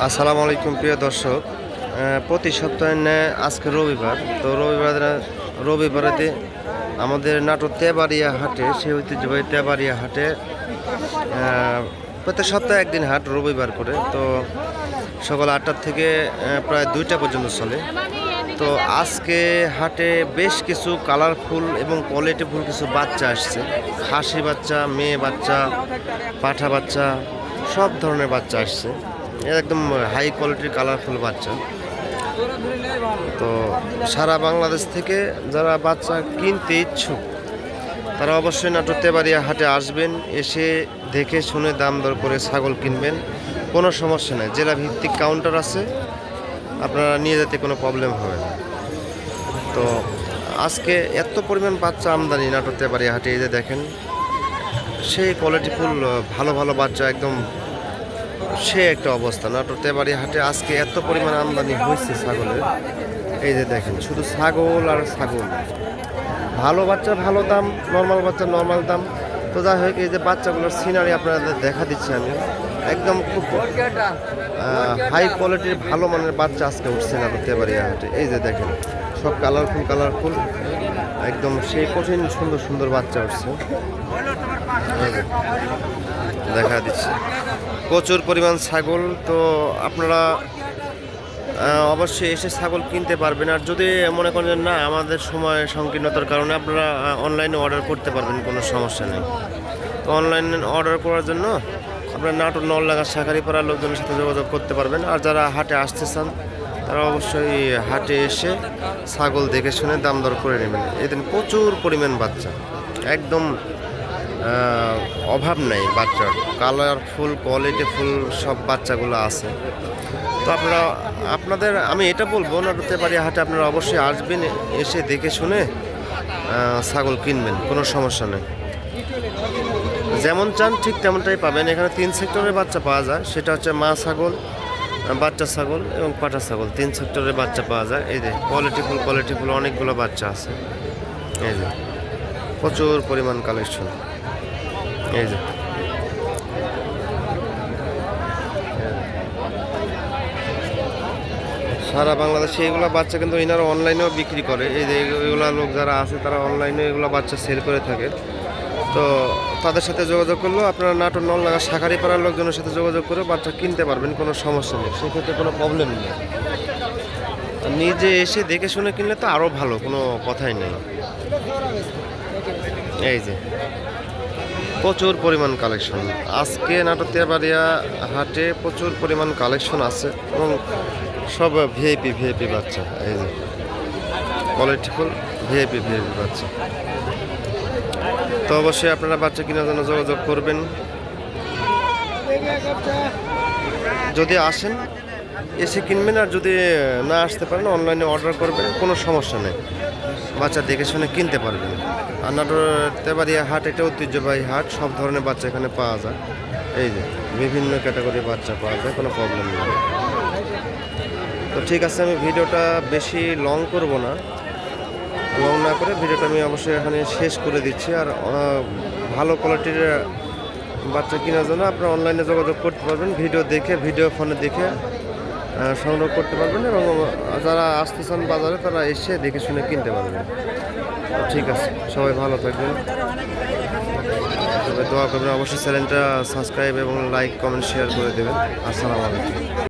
আসসালামু আলাইকুম প্রিয় দর্শক। প্রতি সপ্তাহে ন্যায় আজকে রবিবার। তো রবিবার রবিবারেতে আমাদের নাটোর তেবাড়িয়া হাটে সেই ঐতিহ্যবাহী তেবাড়িয়া হাটে প্রত্যেক সপ্তাহে একদিন হাট রবিবার করে তো সকাল আটটার থেকে প্রায় দুইটা পর্যন্ত চলে। তো আজকে হাটে বেশ কিছু কালারফুল এবং কোয়ালিটিফুল কিছু বাচ্চা আসছে। খাসি বাচ্চা, মেয়ে বাচ্চা, পাঠা বাচ্চা, সব ধরনের বাচ্চা আসছে। একদম হাই কোয়ালিটির কালারফুল বাচ্চা। তো সারা বাংলাদেশ থেকে যারা বাচ্চা কিনতে ইচ্ছুক, তারা অবশ্যই নাটোর তেবাড়িয়া হাটে আসবেন, এসে দেখে শুনে দাম দর করে ছাগল কিনবেন, কোনো সমস্যা নেই। জেলা ভিত্তিক কাউন্টার আছে, আপনারা নিয়ে যেতে কোনো প্রবলেম হবে না। তো আজকে এত পরিমাণ বাচ্চা আমদানি নাটোর তেবাড়িয়া হাটে, এই যে দেখেন, সেই কোয়ালিটিফুল ভালো ভালো বাচ্চা, একদম সে একটা অবস্থা। নাটোর তেবাড়ি হাটে আজকে এত পরিমাণ আমদানি হয়েছে ছাগলের। এই যে দেখেন, শুধু ছাগল আর ছাগল। ভালো বাচ্চা, ভালো দাম নর্মাল বাচ্চা নর্মাল দাম। তো যাই হোক, এই যে বাচ্চাগুলোর সিনারি আপনাদের দেখা দিচ্ছি আমি। একদম খুব হাই কোয়ালিটির ভালো মানের বাচ্চা আজকে উঠছে না তেবাড়ি হাটে। এই যে দেখেন, সব কালারফুল কালারফুল একদম সেই কঠিন, সুন্দর সুন্দর বাচ্চা উঠছে। দেখা দিচ্ছে। প্রচুর পরিমাণ ছাগল, তো আপনারা অবশ্যই এসে ছাগল কিনতে পারবেন। আর যদি মনে করেন না, আমাদের সময় সংকীর্ণতার কারণে আপনারা অনলাইনে অর্ডার করতে পারবেন, কোনো সমস্যা নেই। তো অনলাইনে অর্ডার করার জন্য আপনারা নাটোর, নলডাঙ্গা শাখারি পাড়ার লোকজনের সাথে যোগাযোগ করতে পারবেন। আর যারা হাটে আসতে চান, তারা অবশ্যই হাটে এসে ছাগল দেখে শুনে দাম দর করে নেবেন। এদিন প্রচুর পরিমাণ বাচ্চা, একদম অভাব নেই বাচ্চার। কালারফুল কোয়ালিটিফুল সব বাচ্চাগুলো আছে। তো আপনারা, আপনাদের, আমি এটা বলব নাটুতে পারি হাটে আপনারা অবশ্যই আসবেন, এসে দেখে শুনে ছাগল কিনবেন, কোনো সমস্যা নেই। যেমন চান ঠিক তেমনটাই পাবেন। এখানে তিন সেক্টরের বাচ্চা পাওয়া যায়, সেটা হচ্ছে মা ছাগল, বাচ্চা ছাগল এবং পাটা ছাগল। তিন সেক্টরের বাচ্চা পাওয়া যায়। এই যে কোয়ালিটিফুল কোয়ালিটিফুল অনেকগুলো বাচ্চা আছে। এই যে, প্রচুর পরিমাণ কালেকশন এই যে। সারা বাংলাদেশে এগুলো বাচ্চা কিন্তু এনারা অনলাইনেও বিক্রি করে। এই যে এগুলো লোক যারা আছে, তারা অনলাইনে এগুলো বাচ্চা সেল করে থাকে। তো তাদের সাথে যোগাযোগ করলেও আপনারা নাটোর নলনাগা শাখারি পাড়ার লোকজনের সাথে যোগাযোগ করে বাচ্চা কিনতে পারবেন, কোনো সমস্যা নেই। সেক্ষেত্রে কোনো প্রবলেম নেই। নিজে এসে দেখে শুনে কিনলে তো আরও ভালো, কোনো কথাই নেই। এই যে। প্রচুর পরিমাণ কালেকশন। আজকে নাটক তেবাড়িয়া হাটে প্রচুর পরিমাণ কালেকশন আছে এবং সব ভিআইপি ভিআইপি বাচ্চা। এই যে কোয়ালিটিফুল ভিআইপি ভিআইপি বাচ্চা। তো অবশ্যই আপনারা বাচ্চা কেনার জন্য যোগাযোগ করবেন। যদি আসেন, এসে কিনবেন আর যদি না আসতে পারেন অনলাইনে অর্ডার করবেন, কোনো সমস্যা নেই। বাচ্চা দেখে শুনে কিনতে পারবেন। আর নাটোর তেবাড়িয়া হাট, এটা ঐতিহ্যবাহী হাট, সব ধরনের বাচ্চা এখানে পাওয়া যায়। এই যে, বিভিন্ন ক্যাটাগরির বাচ্চা পাওয়া যায়, কোনো প্রবলেম নেই। তো ঠিক আছে, আমি ভিডিওটা বেশি লং করব না। লং না করে ভিডিওটা আমি অবশ্যই এখানে শেষ করে দিচ্ছি। আর ভালো কোয়ালিটির বাচ্চা কেনার জন্য আপনারা অনলাইনে যোগাযোগ করতে পারবেন। ভিডিও দেখে ভিডিও ফোনে দেখে সংগ্রহ করতে পারবেন এবং যারা আসতে চান বাজারে, তারা এসে দেখে শুনে কিনতে পারবেন। ঠিক আছে, সবাই ভালো থাকবেন। তবে দোয়া করবেন, অবশ্যই চ্যানেলটা সাবস্ক্রাইব এবং লাইক, কমেন্ট, শেয়ার করে দেবেন। আসসালামু আলাইকুম।